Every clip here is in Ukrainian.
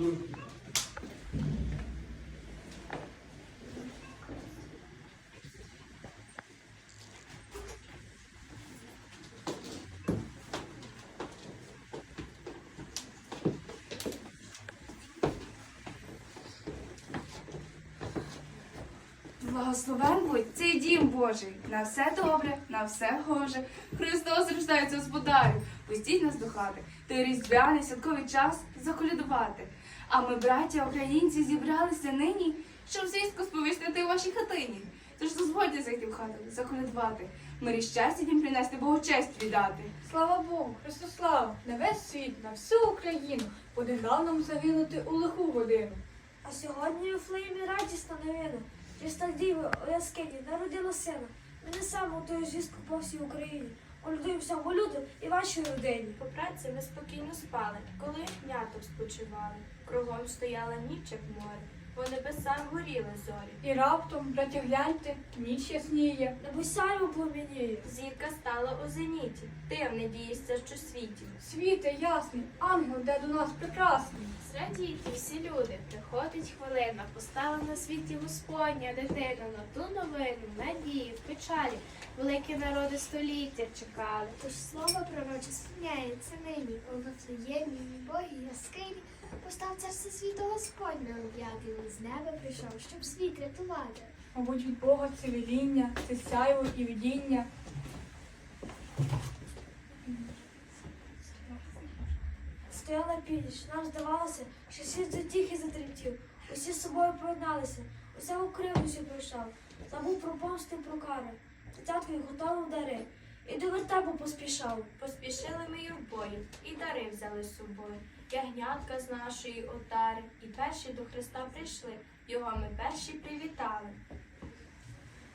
Благословен будь цей дім Божий, на все добре, на все гоже. Христос рождається господарю, пустіть нас до хати, той різдвяний святковий час заколядувати. А ми, браття українці, зібралися нині, щоб звістку сповістити у вашій хатині. Тож дозвольте зайти в хату, заколядувати, мирі щастя дім принести, Богу честь віддати. Слава Богу, Христослава, на весь світ, на всю Україну, буде дав нам загинути у лиху годину. А сьогодні у Флеємі радісна новина. Чиста діва у яскині народила сина. Ми несемо тою звістку по всій Україні. Колядуємо всьому люду і вашій родині. По праці ви спокійно спали, коли ягняток спочивали. Кругом стояла ніч, як море, по небесах горіли зорі. І раптом, браття, гляньте, ніч ясніє. Небо сяйво пламеніє. Зірка стала у зеніті, ти не дієшся, що світі. Світе ясний, ангел, де до нас прекрасний. Зрадійте всі люди, приходить хвилина, постала на світі Господня дитина на ту новину, надії, в печалі. Великі народи століття чекали. Тож слово пророче сповняється нині, у Вифлеємі, Богі, яскині, постав царство світу Господнього об'явлений, з неба прийшов, щоб світ рятувати. Мабуть, від Бога це веління, це сяйво і видіння. Стояла північ, нам здавалося, що світ затих і затремтів. Усі з собою поєдналися, уся Українусю прийшов, забув про помсти і про кари. Дитятко й готовив дари, і до вертепу поспішав. Поспішили ми й в бою, і дари взяли з собою. Ягнятка з нашої отари, і перші до Христа прийшли, його ми перші привітали.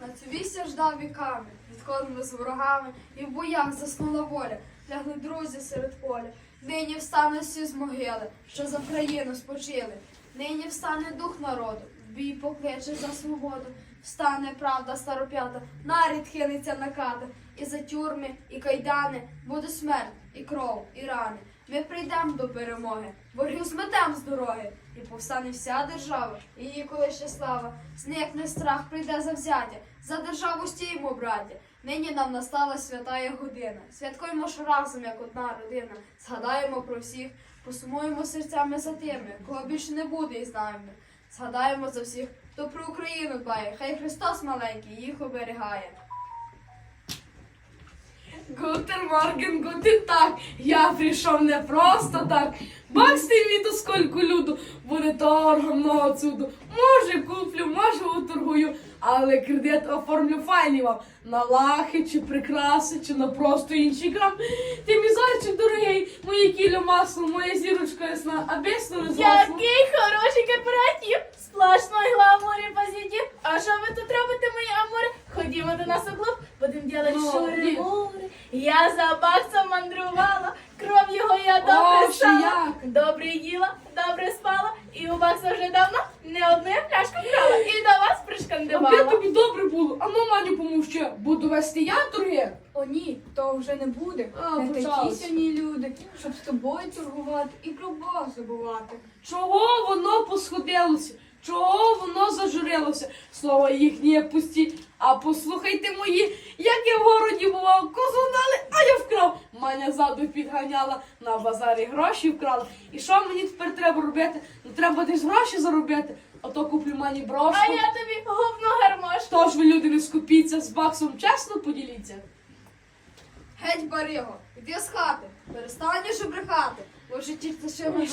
На цю вість ждав віками, відходили з ворогами, і в боях заснула воля, лягли друзі серед поля. Нині встане всі з могили, що за країну спочили. Нині встане дух народу, в бій покличе за свободу. Встане правда староп'ята, нарід хилиться на кати. І за тюрми, і кайдани буде смерть, і кров, і рани. Ми прийдемо до перемоги, ворогів зметем з дороги, і повстане вся держава, і її колишня слава. Зникне страх, прийде завзяття, за державу стіймо, браття. Нині нам настала святая година. Святкуємо ж разом, як одна родина. Згадаємо про всіх, посумуємо серцями за тими, кого більше не буде із нами. Згадаємо за всіх, хто про Україну дбає, хай Христос маленький їх оберігає. Гутер Морген, гутен так. Я прийшов не просто так. Бачите, літо скільки люду, буде торгом много цуду. Може куплю, може уторгую, але кредит оформлю файний вам. На лахи, чи прикраси, чи на просто інший крам. Ти мій зайчик дорогий, моє кіло масло, моя зірочка ясна, а без не. Який хороший корпоратив! Сплошной гламурі позитив. А що ви тут робите, мої амори? Ходімо до нас у клуб, будемо делать Ну, шури ні. мури. Я за баксом мандрувала, кров його я добре О, стала. як? Добре їла, добре спала, і у бакса вже давно не одну я пляшку брала, і до вас Аби пришкандивала. тобі добре було, а ну маню помовчи, буду вести я торги. О ні, то вже не буде. А, не такі почалось. сьогодні люди, щоб з тобою торгувати і про Бога забувати. Чого воно посходилося? Чого воно зажурилося? Слова їхні пусті. А послухайте мої, як я в городі бував, козу дали, а я вкрав. Маня ззаду підганяла, на базарі гроші вкрала. І що мені тепер треба робити? Ну треба десь гроші заробити, а то куплю мані брошку. А я тобі говно гармош. Тож ви люди не скупіться, з баксом чесно поділіться. Геть, Бариго, іди з хати, перестань же брехати, бо в житті це ще ми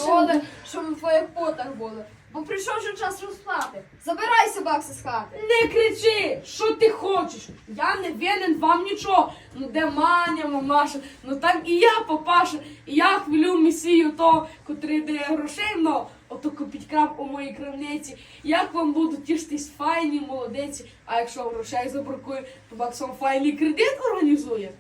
що ми в твоїх потах були. Бо прийшов же час розплати. Забирайся, бакси, з хати. Не кричи, що ти хочеш. Я не винен вам нічого. Ну де маня, мамаша, ну так і я, папаша. І я хвилю месію того, котрий дає грошей много, ото купіть крам у моїй крамниці. Як вам будуть тішитись файні молодеці, а якщо грошей забракує, то баксом файний кредит організує.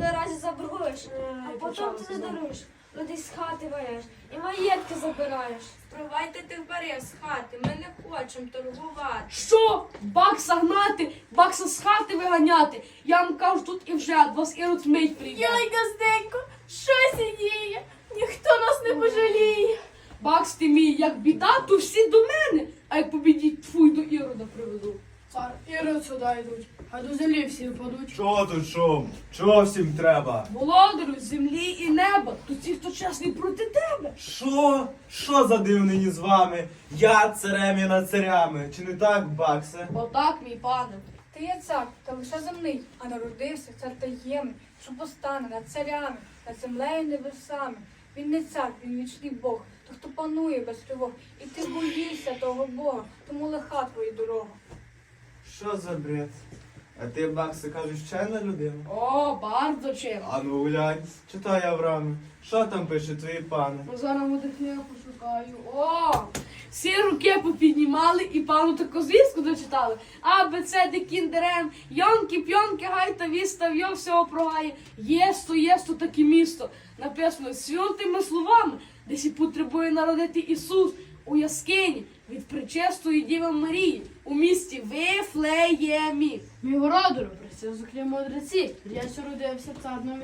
Наразі заборгуєш, а потім ти не даруєш. Людей з хати варяєш і маєтки забираєш. Спровайте тих барів з хати, ми не хочемо торгувати. Що? Бакса гнати, бакса з хати виганяти. Я вам кажу тут і вже, від вас ірод мить прийде. Йой, газденько, що сидіє? Ніхто нас не пожаліє. Бакс ти мій, як біда, то всі до мене, а як побідіть, твій до Ірода приведу. Цар Ірод сюди йдуть, а до землі всі впадуть. Що тут шум? Чого всім треба? Володарю землі і неба, то ті, хто чесний проти тебе. Що? Що за дивнині з вами? Я царем і над царями. Чи не так, Баксе? Отак, мій пане. Ти є цар, та лише земний, а народився цар таємний, що постане над царями, над землею небесами. Він не цар, він вічний Бог, то хто панує без тривог. І ти боїшся того Бога, тому лиха твої дорога. Що за бред? А ти, Баксе, кажеш, вчена людина? О, bardzo чим. А ну глянь, читай Аврааме. Що там пише твої пани? Ну, зараз книгу пошукаю. О! Всі руки попіднімали і пану таку звістку дочитали. А, Б, С, Д, кіндерем, йонки, пьонки, гайта, віста, вйо, всього прогає. Єсто, єсто таке місто. Написано святими словами, десь і потребує народити Ісус у яскині від причестої Діви Марії у місті Вифлеємі. Мій вородару, присів зокрі мудреці, я що родився цар на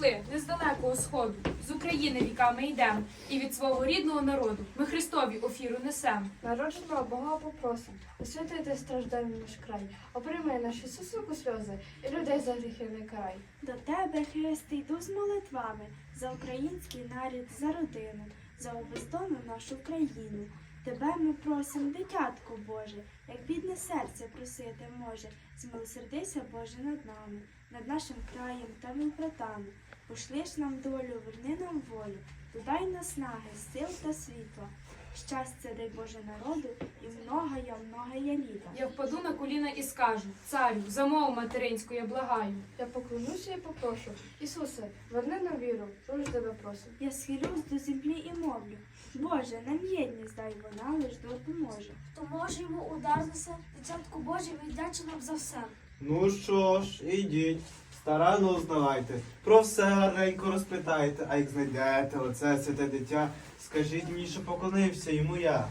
прийшли не з далекого сходу, з України віками йдемо, і від свого рідного народу ми Христові офіру несем. Народженого Бога попросим, освятити страждальний наш край, оприйми наші сусуку сльози і людей за гріхи не карай. До тебе, Христи, йду з молитвами за український нарід, за родину, за обездону нашу країну. Тебе ми просим, дитятко Боже, як бідне серце просити може, змилосердися, Боже, над нами, над нашим краєм та над братами. Пошлиш нам долю, верни нам волю, додай наснаги, сил та світла. Щастя, дай Боже народу, і многая, многая літа. Я впаду на коліна і скажу: Царю, за мову материнську я благаю. Я поклонюся і попрошу. Ісусе, верни нам віру, дуже тебе просим. Я схилюсь до землі і мовлю. Боже, нам єдність дай вона лиш допоможе. То може йому удар несе, дитятку Боже, віддяче нам за все. Ну що ж, ідіть. Старанно узнавайте. Про все гарненько розпитайте, а як знайдете оце святе дитя, скажіть мені, що поклонився йому я.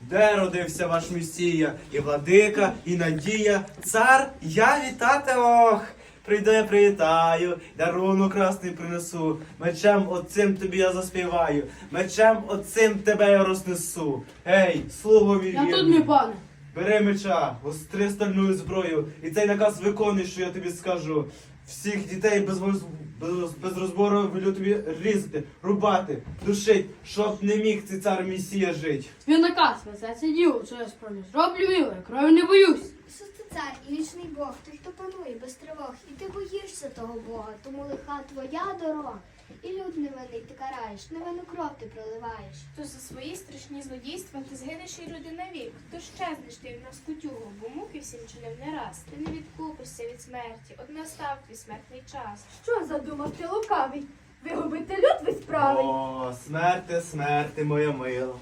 Де родився ваш Месія, і владика, і надія, цар, я вітати ох. Прийду, я привітаю, дарунок красний принесу. Мечем оцим тобі я заспіваю, мечем оцим тебе я рознесу. Гей, слуго мій Я тут, мій пане. Бери меча, гостри стальною зброю, і цей наказ виконуй, що я тобі скажу. Всіх дітей без, воз- без, без розбору велю тобі різати, рубати, душить, щоб не міг цей цар Месія жить. Твій наказ, це діло, що я справлю. Зроблю я крові не боюсь. Ісус ти цар і вічний Бог, ти, хто панує без тривог, і ти боїшся того Бога, тому лиха твоя дорога. І люд невинний ти караєш, невинну кров ти проливаєш. То за свої страшні злодійства ти згинеш і люди навік. То щезнеш ти в нас кутюгу, бо муки всім чинив не раз. Ти не відкупишся від смерті, от настав твій смертний час. Що задумав ти лукавий? Вигубити люд весь правий. О, смерти, смерти, моя мила.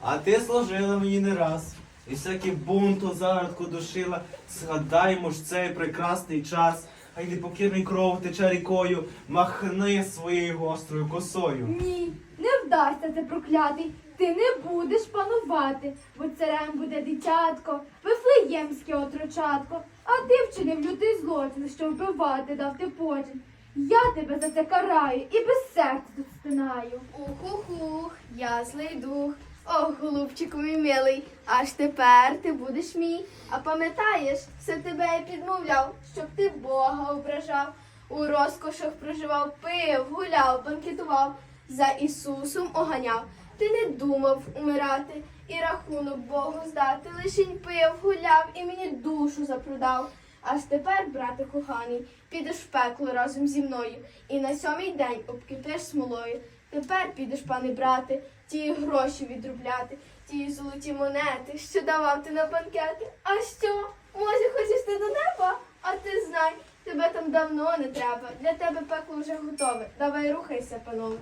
А ти служила мені не раз. І всякий бунт у зародку душила. Згадаймо ж цей прекрасний час. Хай непокірний кров тече рікою, махни своєю гострою косою. Ні, не вдасться це проклятий. Ти не будеш панувати, бо царем буде дитятко, вифлеємське отрочатко, а ти вчинив лютий злочин, що вбивати дав ти почин. Я тебе за це караю і без серця тут стинаю. Ух-ух-ух, я злий дух. Ох, голубчику мій милий, аж тепер ти будеш мій. А пам'ятаєш, все тебе я підмовляв, щоб ти Бога ображав, у розкошах проживав, пив, гуляв, банкетував, за Ісусом оганяв. Ти не думав умирати і рахунок Богу здати. Лишень пив, гуляв і мені душу запродав. Аж тепер, брате коханий, підеш в пекло разом зі мною, і на сьомий день обкипиш смолою. Тепер підеш, пане брате, ті гроші відробляти, ті золоті монети, що давав ти на банкети. А що? Може, хочеш ти до неба? А ти знай, тебе там давно не треба. Для тебе пекло вже готове. Давай рухайся, панове.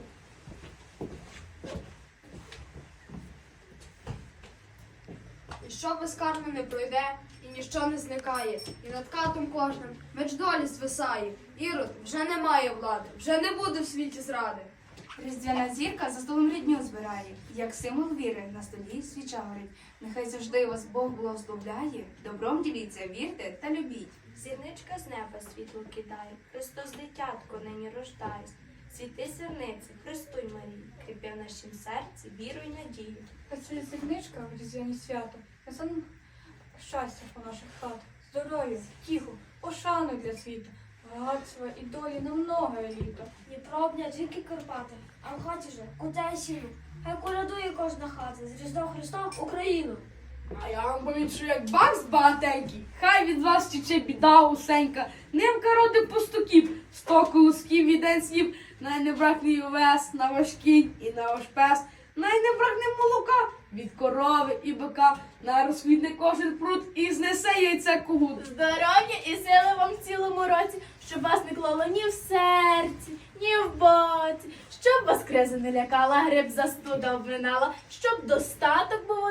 Ніщо безкарно не пройде, і ніщо не зникає, і над катом кожним меч долі звисає. Ірод вже не має влади, вже не буде в світі зради. Різдвяна зірка за столом рідню збирає, як символ віри на столі свіча горить. Нехай завжди вас Бог благословляє, добром діліться, вірте та любіть. Зірничка з неба світло кидає, Христос дитятко нині рождає. Світи зірниці, Христуй Марії, кріпи в нашім серці, віру й надію. Та це зірничка в різдвяні свято. Нам щастя по наших хатах, здоров'я, тіху, пошану для світу, багатства і долі на многое літо. Дніпро тільки Карпати, а в хаті же кутає сіну. Хай колядує кожна хата з Різдвом Христом Україну. А я вам повідчу, як бакс багатенький, хай від вас тіче біда усенька, немка роди пастуків, сто колосків і день слів, най не бракне й овес на ваш кінь і на ваш пес, най не бракне молока від корови і бика, най розквітне кожен пруд і знесе яйце когут. Здоров'я і сили вам в цілому році, щоб вас не клало ні в серці, ні в боці, щоб вас криза не лякала, гриб застуда обминала, щоб достаток був у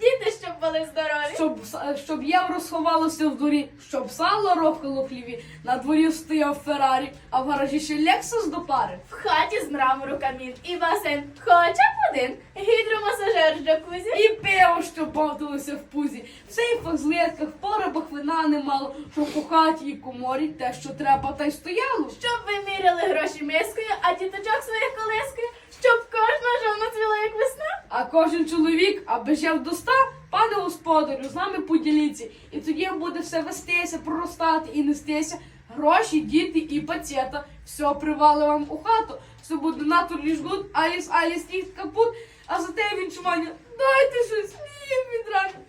діти, щоб були здорові. Щоб, с- щоб євро сховалося в дворі, щоб сало рохало в хліві, на дворі стояв Феррарі, а в гаражі ще Лексус до пари. В хаті з мрамору камін і басейн, хоча б один, гідромасажер з джакузі. І пиво, що бовталося в пузі. В сейфах, злитках, поробах вина немало, щоб у хаті і коморі те, що треба, та й стояло. Щоб ви міряли гроші мискою, а діточок своїх колискою, щоб кожна жовна цвіла, як весна. А кожен чоловік, аби жив до ста, пане господарю, з нами поділіться. І тоді буде все вестися, проростати і нестися. Гроші, діти і пацієта. Все привали вам у хату. Все буде натурлі жгут, аліс, аліс, кіт, капут. А за те відчування, дайте щось, ні, відрання.